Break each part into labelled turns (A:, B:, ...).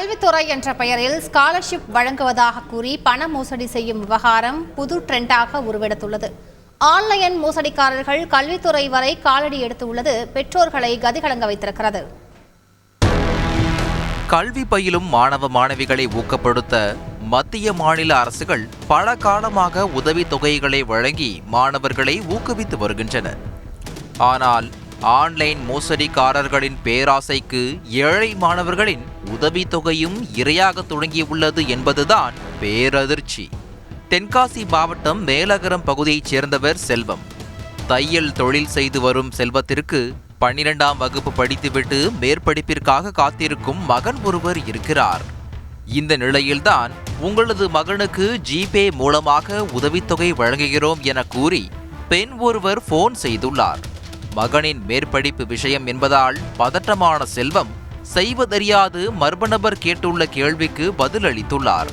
A: கல்வித்துறை என்ற பெயரில் ஸ்காலர்ஷிப் வழங்குவதாக கூறி பண மோசடி செய்யும் விவகாரம் புது ட்ரெண்டாக உருவெடுத்துள்ளது. ஆன்லைன் மோசடிக்காரர்கள் கல்வித்துறை வரை காலடி எடுத்துள்ளது பெற்றோர்களை கதிகலங்க வைத்திருக்கிறது.
B: கல்வி பயிலும் மாணவ மாணவிகளை ஊக்கப்படுத்த மத்திய மாநில அரசுகள் பல காலமாக உதவித் தொகைகளை வழங்கி மாணவர்களை ஊக்குவித்து வருகின்றன ஆனால் ஆன்லைன் மோசடிக்காரர்களின் பேராசைக்கு ஏழை மாணவர்களின் உதவித்தொகையும் இரையாக தொடங்கியுள்ளது என்பதுதான் பேரதிர்ச்சி. தென்காசி மாவட்டம் மேலகரம் பகுதியைச் சேர்ந்தவர் செல்வம். தையல் தொழில் செய்து வரும் செல்வத்திற்கு பன்னிரெண்டாம் வகுப்பு படித்துவிட்டு மேற்படிப்பிற்காக காத்திருக்கும் மகன் ஒருவர் இருக்கிறார். இந்த நிலையில்தான் உங்களது மகனுக்கு ஜிபே மூலமாக உதவித்தொகை வழங்குகிறோம் என கூறி பெண் ஒருவர் போன் செய்துள்ளார். மகனின் மேற்படிப்பு விஷயம் என்பதால் பதட்டமான செல்வம் செய்வதறியாது மர்ம நபர் கேட்டுள்ள கேள்விக்கு பதில் அளித்துள்ளார்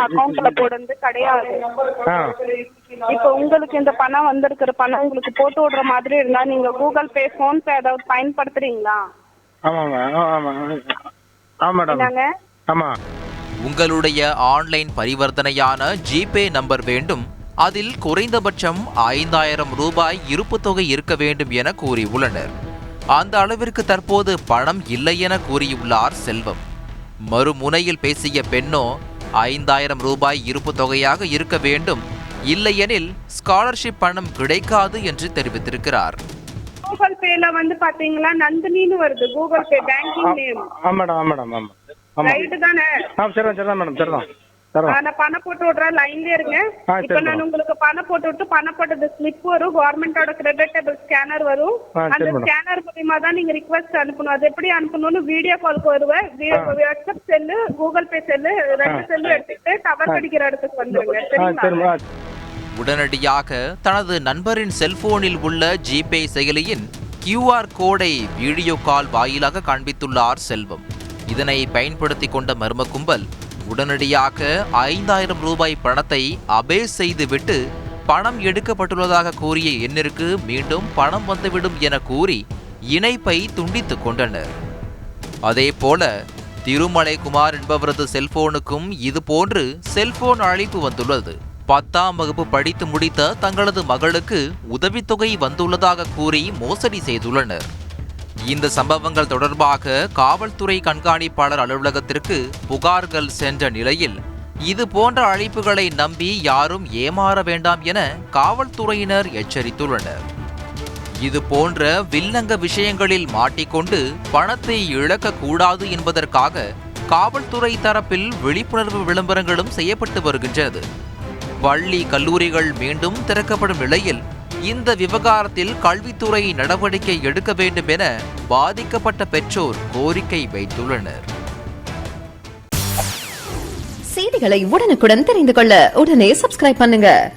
C: அக்கௌண்ட்ல போடுறது கிடையாது. இப்போ உங்களுக்கு இந்த பணம் வந்திருக்கிற பணம் உங்களுக்கு போட்டு விடுற மாதிரி இருந்தா நீங்க கூகுள் பே போன் பே ஏதாவது பயன்படுத்துறீங்களா?
B: உங்களுடைய ஆன்லைன் பரிவர்த்தனையான ஜிபே நம்பர் வேண்டும். அதில் குறைந்தபட்சம் ஐந்தாயிரம் ரூபாய் இருப்பு தொகை இருக்க வேண்டும் என கூறியுள்ளனர். அந்த அளவிற்கு தற்போது பணம் இல்லை என கூறியுள்ளார் செல்வம். மறுமுனையில் பேசிய பெண்ணோ ஐந்தாயிரம் ரூபாய் இருப்பு தொகையாக இருக்க வேண்டும். இல்லையெனில் ஸ்காலர்ஷிப் பணம் கிடைக்காது என்று தெரிவித்திருக்கிறார்.
C: கூகுள் பேல வந்து பாத்தீங்களா நந்தினின்னு வருது. கூகுள் பே பேங்கிங் நேம்
D: ஆ மேடம் ஆ மேடம் ஆமாம் ஆமாம்
C: ரைட்டு தானே?
D: ஆ சரிதான் சரிதான் மேடம் சரிதான்.
C: நான் பணம் போட்டு விடுறேன் லைன்ல இருங்க. இப்போ நான். உங்களுக்கு பணம் போட்டு விட்டு பணம் போட்டது ஸ்லிப் வரும் கவர்மெண்டோட கிரெடிட்டபிள் ஸ்கேனர் வரும். அந்த. ஸ்கேனர் மூலியமா தான் நீங்க ரிக்வெஸ்ட் அனுப்பணும். அது எப்படி அனுப்பணும்னு வீடியோ காலுக்கு வருவேன். WhatsApp cell Google Pay cell ரெண்டு செல்லு எடுத்துட்டு டவர் அடிக்கிற இடத்துக்கு வந்துருங்க. சரிங்களா?
B: உடனடியாக தனது நண்பரின் செல்போனில் உள்ள ஜிபே செயலியின் கியூஆர் கோடை வீடியோ கால் வாயிலாக காண்பித்துள்ளார் செல்வம். இதனை பயன்படுத்தி கொண்ட மர்ம கும்பல் உடனடியாக ஐந்தாயிரம் ரூபாய் பணத்தை அபே செய்துவிட்டு பணம் எடுக்கப்பட்டுள்ளதாக கூறிய எண்ணிற்கு மீண்டும் பணம் வந்துவிடும் என கூறி இணைப்பை துண்டித்துக் கொண்டனர். அதேபோல திருமலை குமார் என்பவரது செல்போனுக்கும் இதுபோன்று செல்போன் அழைப்பு வந்துள்ளது. பத்தாம் வகுப்பு படித்து முடித்த தங்களது மகளுக்கு உதவித்தொகை வந்துள்ளதாக கூறி மோசடி செய்துள்ளனர். இந்த சம்பவங்கள் தொடர்பாக காவல்துறை கண்காணிப்பாளர் அலுவலகத்திற்கு புகார்கள் சென்ற நிலையில் இது போன்ற அழைப்புகளை நம்பி யாரும் ஏமாற வேண்டாம் என காவல்துறையினர் எச்சரித்துள்ளனர். இது போன்ற வில்லங்க விஷயங்களில் மாட்டிக்கொண்டு பணத்தை இழக்கக்கூடாது என்பதற்காக காவல்துறை தரப்பில் விழிப்புணர்வு விளம்பரங்களும் செய்யப்பட்டு வருகின்றது. பள்ளி கல்லூரிகள் மீண்டும் திறக்கப்படும் நிலையில் இந்த விவகாரத்தில் கல்வித்துறை நடவடிக்கை எடுக்க வேண்டும் என பாதிக்கப்பட்ட பெற்றோர் கோரிக்கை வைத்துள்ளனர்.
E: செய்திகளை உடனுக்குடன் தெரிந்து கொள்ள உடனே சப்ஸ்கிரைப் பண்ணுங்க.